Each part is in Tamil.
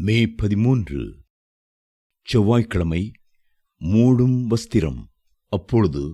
மே பதிமூன்று செவ்வாய்க்கிழமை மூடும் வஸ்திரம். அப்பொழுது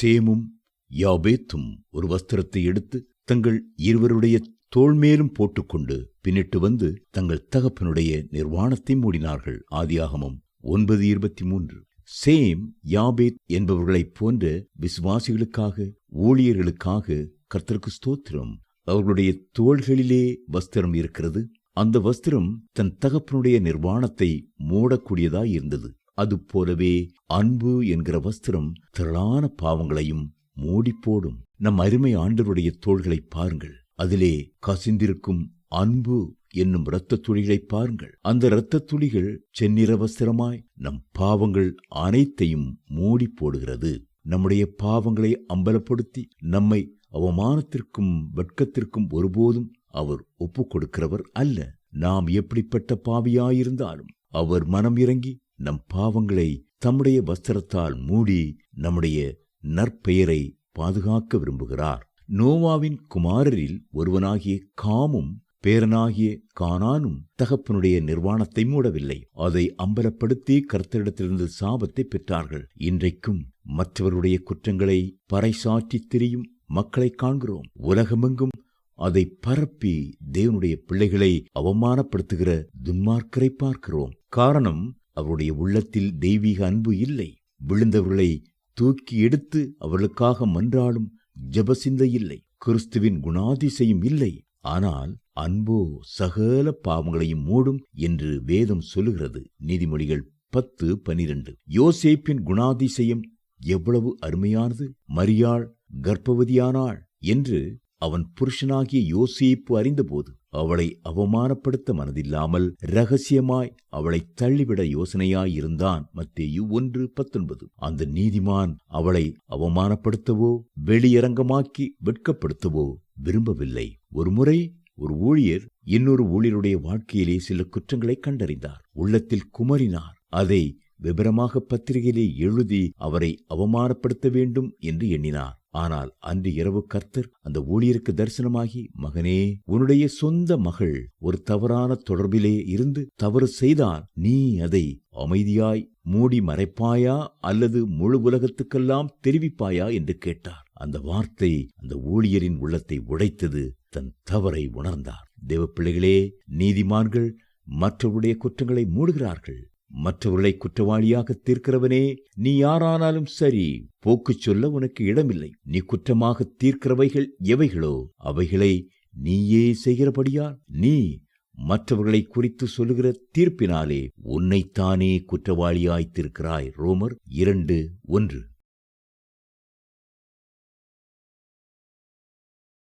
சேமும் யாபேத்தும் ஒரு வஸ்திரத்தை எடுத்து தங்கள் இருவருடைய தோள்மேலும் போட்டுக்கொண்டு பின்னிட்டு வந்து தங்கள் தகப்பனுடைய நிர்வாணத்தை மூடினார்கள். ஆதியாகமும் ஒன்பது இருபத்தி மூன்று. சேம் யாபேத் என்பவர்களைப் போன்ற விசுவாசிகளுக்காக ஊழியர்களுக்காக கர்த்தருக்கு ஸ்தோத்திரம். அவர்களுடைய தோள்களிலே வஸ்திரம் இருக்கிறது. அந்த வஸ்திரம் தன் தகப்பனுடைய நிர்வாணத்தை மூடக்கூடியதாய் இருந்தது. அது போலவே அன்பு என்கிற வஸ்திரம் திரளான பாவங்களையும் மூடிப்போடும். நம் அருமை ஆண்டவருடைய தோள்களை பாருங்கள். அதிலே கசிந்திருக்கும் அன்பு என்னும் இரத்த துளிகளை பாருங்கள். அந்த இரத்த துளிகள் செந்நிற வஸ்திரமாய் நம் பாவங்கள் அனைத்தையும் மூடி போடுகிறது நம்முடைய பாவங்களை அம்பலப்படுத்தி நம்மை அவமானத்திற்கும் வெட்கத்திற்கும் ஒருபோதும் அவர் ஒப்புக்கொடுக்கிறவர் அல்ல. நாம் எப்படிப்பட்ட பாவியாயிருந்தாலும் அவர் மனம் இறங்கி நம் பாவங்களை தம்முடைய வஸ்திரத்தால் மூடி நம்முடைய நற்பெயரை பாதுகாக்க விரும்புகிறார். நோவாவின் குமாரரில் ஒருவனாகிய காமும் பேரனாகிய கானானும் தகப்பனுடைய நிர்வாணத்தை மூடவில்லை. அதை அம்பலப்படுத்தி கர்த்தரிடத்திலிருந்து சாபத்தை பெற்றார்கள். இன்றைக்கும் மற்றவருடைய குற்றங்களை பறைசாற்றித் திரியும் மக்களை காண்கிறோம். உலகமெங்கும் அதை பரப்பி தேவனுடைய பிள்ளைகளை அவமானப்படுத்துகிற துன்மார்க்கரை பார்க்கிறோம். காரணம் அவருடைய உள்ளத்தில் தெய்வீக அன்பு இல்லை. விழுந்தவர்களை தூக்கி எடுத்து அவர்களுக்காக மன்றாடும் ஜபசிந்தை இல்லை. கிறிஸ்துவின் குணாதிசயம் இல்லை. ஆனால் அன்போ சகல பாவங்களையும் மூடும் என்று வேதம் சொல்லுகிறது. நீதிமொழிகள் பத்து பனிரெண்டு. யோசேப்பின் குணாதிசயம் எவ்வளவு அருமையானது. மரியாள் கர்ப்பவதியானாள் என்று அவன் புருஷனாகிய யோசேப்பு அறிந்தபோது அவளை அவமானப்படுத்த மனதில்லாமல் ரகசியமாய் அவளை தள்ளிவிட யோசனையாயிருந்தான் மத்தேயு ஒன்று பத்தொன்பது. அந்த நீதிமான் அவளை அவமானப்படுத்தவோ வெளியரங்கமாக்கி வெட்கப்படுத்தவோ விரும்பவில்லை. ஒருமுறை ஒரு ஊழியர் இன்னொரு ஊழியருடைய வாழ்க்கையிலே சில குற்றங்களை கண்டறிந்தார். உள்ளத்தில் குமரினார். அதை விபரமாக பத்திரிகையிலே எழுதி அவரை அவமானப்படுத்த வேண்டும் என்று எண்ணினார். ஆனால் அன்று இரவு கர்த்தர் அந்த ஊழியருக்கு தரிசனமாகி மகனே உன்னுடைய சொந்த மகள் ஒரு தவறான தொடர்பிலே இருந்து தவறு செய்தால் நீ அதை அமைதியாய் மூடி மறைப்பாயா? அல்லது முழு உலகத்துக்கெல்லாம் தெரிவிப்பாயா? என்று கேட்டார். அந்த வார்த்தை அந்த ஊழியரின் உள்ளத்தை உடைத்தது தன் தவறை உணர்ந்தார். தேவ பிள்ளைகளே நீதிமான்கள் மற்றவருடைய குற்றங்களை மூடுகிறார்கள். மற்றவர்களை குற்றவாளியாக தீர்க்கிறவனே நீ யாரானாலும் சரி போக்கு சொல்ல உனக்கு இடமில்லை. நீ குற்றமாக தீர்க்கிறவைகள் எவைகளோ அவைகளை நீயே செய்கிறபடியால். நீ மற்றவர்களை குறித்து சொல்லுகிற தீர்ப்பினாலே உன்னைத்தானே குற்றவாளியாய்த்திருக்கிறாய் ரோமர் இரண்டு ஒன்று.